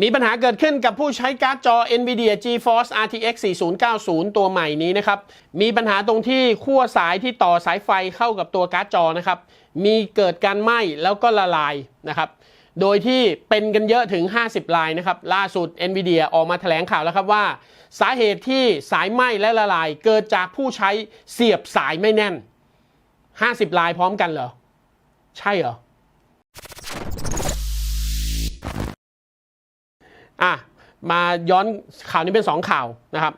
มีปัญหาเกิดขึ้นกับผู้ใช้การ์ดจอ NVIDIA GeForce RTX 4090 ตัวใหม่นี้นะครับ มีปัญหาตรงที่ขั้วสายที่ต่อสายไฟเข้ากับตัวการ์ดจอนะครับ มีเกิดการไหม้แล้วก็ละลายนะครับ โดยที่เป็นกันเยอะถึง 50 ลายนะครับ ล่าสุด NVIDIA ออกมาแถลงข่าวแล้วครับว่า สาเหตุที่สายไหม้และละลาย เกิดจากผู้ใช้เสียบสายไม่แน่น 50 ลายพร้อมกันเหรอ ใช่เหรอ มาย้อนข่าวนี้เป็น 2 ข่าวนะครับ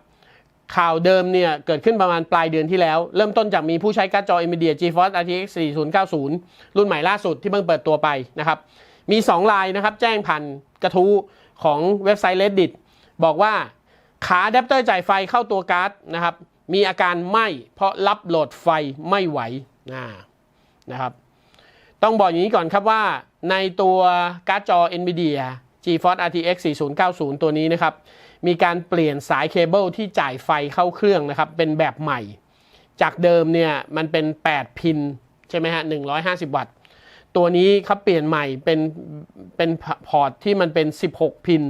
ข่าวเดิมเนี่ยเกิดขึ้นประมาณปลายเดือนที่แล้ว เริ่มต้นจากมีผู้ใช้การ์ดจอ NVIDIA GeForce RTX 4090 รุ่นใหม่ล่าสุดที่เพิ่งเปิดตัวไปนะครับมี 2 ลายนะครับแจ้งผ่านกระทู้ของเว็บไซต์ Reddit บอกว่าขาอะแดปเตอร์จ่ายไฟเข้าตัวการ์ดนะครับมีอาการไหม้เพราะรับโหลดไฟไม่ไหวนะครับต้องบอกอย่างนี้ก่อนครับว่าในตัวการ์ดจอ NVIDIA GeForce RTX 4090 ตัวนี้นะครับ มีการเปลี่ยนสายเคเบิลที่จ่ายไฟเข้าเครื่องนะครับ เป็นแบบใหม่ จากเดิมเนี่ยมันเป็น 8 พิน ใช่ไหมฮะ 150 วัตต์ ตัวนี้เขาเปลี่ยนใหม่เป็นเป็นพอร์ตที่มันเป็น 16 พิน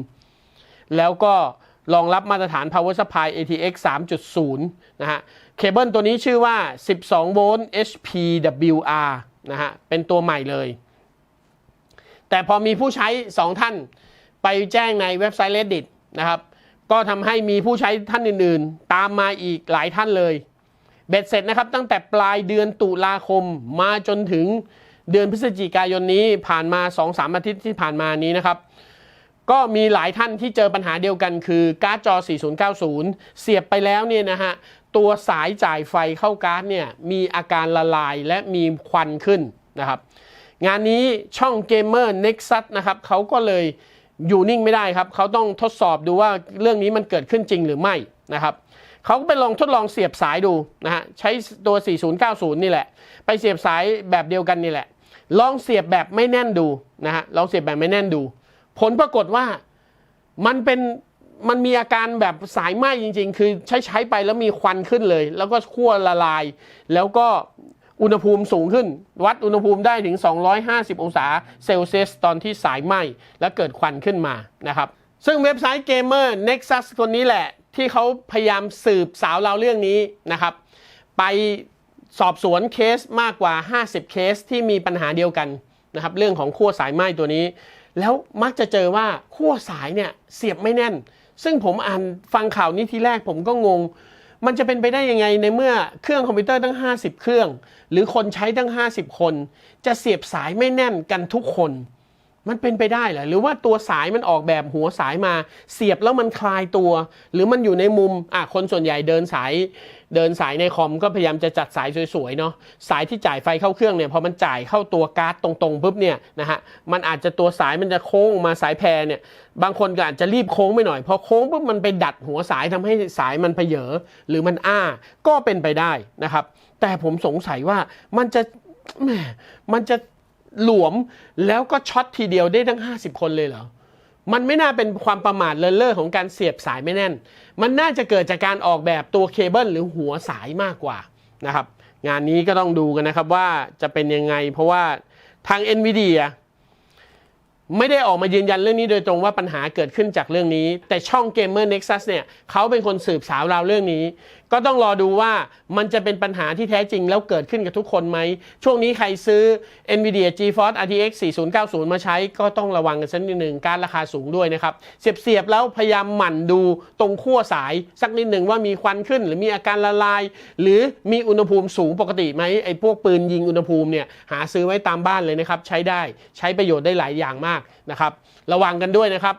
แล้วก็รองรับมาตรฐาน power supply ATX 3.0 นะฮะ เคเบิลตัวนี้ชื่อว่า 12 โวลต์ HPWR นะฮะ เป็นตัวใหม่เลย แต่พอมีผู้ใช้ 2 ท่าน ไปแจ้งในเว็บไซต์ Reddit นะครับ ก็ทำให้มีผู้ใช้ท่านอื่นๆ ตามมาอีกหลายท่านเลย เบ็ดเสร็จนะครับ ตั้งแต่ปลายเดือนตุลาคมมาจนถึงเดือนพฤศจิกายนนี้ผ่านมา 2-3 อาทิตย์ที่ผ่านมานี้นะครับ ก็มีหลายท่านที่เจอปัญหาเดียวกันคือการ์ดจอ 4090 เสียบไปแล้วเนี่ยนะฮะตัวสายจ่ายไฟเข้าการ์ดเนี่ยมีอาการละลายและมีควันขึ้นนะครับ งานนี้ช่อง Gamer Nexus นะครับเขาก็เลยอยู่นิ่งไม่ได้ครับ เขาต้องทดสอบดูว่าเรื่องนี้มันเกิดขึ้นจริงหรือไม่นะครับเขาก็ไปลองทดลองเสียบสายดูนะฮะใช้ตัว 4090 นี่แหละ ไปเสียบสายแบบเดียวกันนี่แหละ ลองเสียบแบบไม่แน่นดูนะฮะลองเสียบแบบไม่แน่นดู ผลปรากฏว่ามันเป็นมันมีอาการแบบสายไหม้จริง ๆ คือใช้ใช้ไปแล้วมีควันขึ้นเลย แล้วก็ขั้วละลาย แล้วก็ อุณหภูมิสูงขึ้น วัดอุณหภูมิได้ถึง 250 องศาเซลเซียสตอนที่สายไหม้และเกิดควันขึ้นมานะครับ ซึ่งเว็บไซต์ Gamer Nexus คนนี้แหละ ที่เขาพยายามสืบสาวเราเรื่องนี้นะครับ ไปสอบสวนเคสมากกว่า 50 เคสที่มีปัญหาเดียวกันนะครับเรื่องของขั้วสายไหม้ตัวนี้ แล้วมักจะเจอว่าขั้วสายเนี่ยเสียบไม่แน่น ซึ่งผมอ่านฟังข่าวนี้ทีแรกผมก็งง มันจะเป็นไปได้ยังไงในเมื่อเครื่องคอมพิวเตอร์ตั้ง 50 เครื่อง หรือคนใช้ตั้ง 50 คน จะเสียบสายไม่แน่นกันทุกคน มันเป็นไปได้เหรอหรือว่าตัวสายมันออกแบบหัวสายมาเสียบแล้วมันคลายตัว หรือมันอยู่ในมุมอะคนส่วนใหญ่เดินสาย เดินสายในคอมก็พยายามจะจัดสายสวยๆเนาะสายที่จ่ายไฟเข้าเครื่องเนี่ยพอมันจ่ายเข้าตัวการ์ดตรงๆปุ๊บเนี่ยนะฮะมันอาจจะตัวสายมันจะโค้งมาสายแพรเนี่ยบางคนก็อาจจะรีบโค้งไปหน่อยพอโค้งปุ๊บมันไปดัดหัวสายทำให้สายมันเพเยอหรือมันอ้าก็เป็นไปได้นะครับ แต่ผมสงสัยว่ามันจะแหมมันจะ หลวมแล้วก็ช็อตทีเดียวได้ทั้ง 50 คนเลยเหรอ มันไม่น่าเป็นความประมาทเลนเล่อของการเสียบสายไม่แน่น มันน่าจะเกิดจากการออกแบบตัวเคเบิลหรือหัวสายมากกว่านะครับ งานนี้ก็ต้องดูกันนะครับว่าจะเป็นยังไง เพราะว่าทาง NVIDIA ไม่ได้ออกมายืนยันเรื่องนี้โดยตรงว่าปัญหาเกิดขึ้นจากเรื่องนี้ แต่ช่อง Gamer Nexus เนี่ยเขาเป็นคนสืบสาวราวเรื่องนี้ ก็ต้องรอดูว่ามันจะเป็นปัญหาที่แท้จริงแล้วเกิดขึ้นกับทุกคนไหม ช่วงนี้ใครซื้อ NVIDIA GeForce RTX 4090 มาใช้ก็ต้องระวังกันสักนิดหนึ่งการราคาสูงด้วยนะครับ เสียบๆแล้วพยายามหมั่นดูตรงขั้วสาย สักนิดหนึ่งว่ามีควันขึ้น หรือมีอาการละลาย หรือมีอุณหภูมิสูงปกติไหมไอ้พวกปืนยิงอุณหภูมิเนี่ยหาซื้อไว้ตามบ้านเลยนะครับใช้ได้ใช้ประโยชน์ได้หลายอย่างมากนะครับ ระวังกันด้วยนะครับ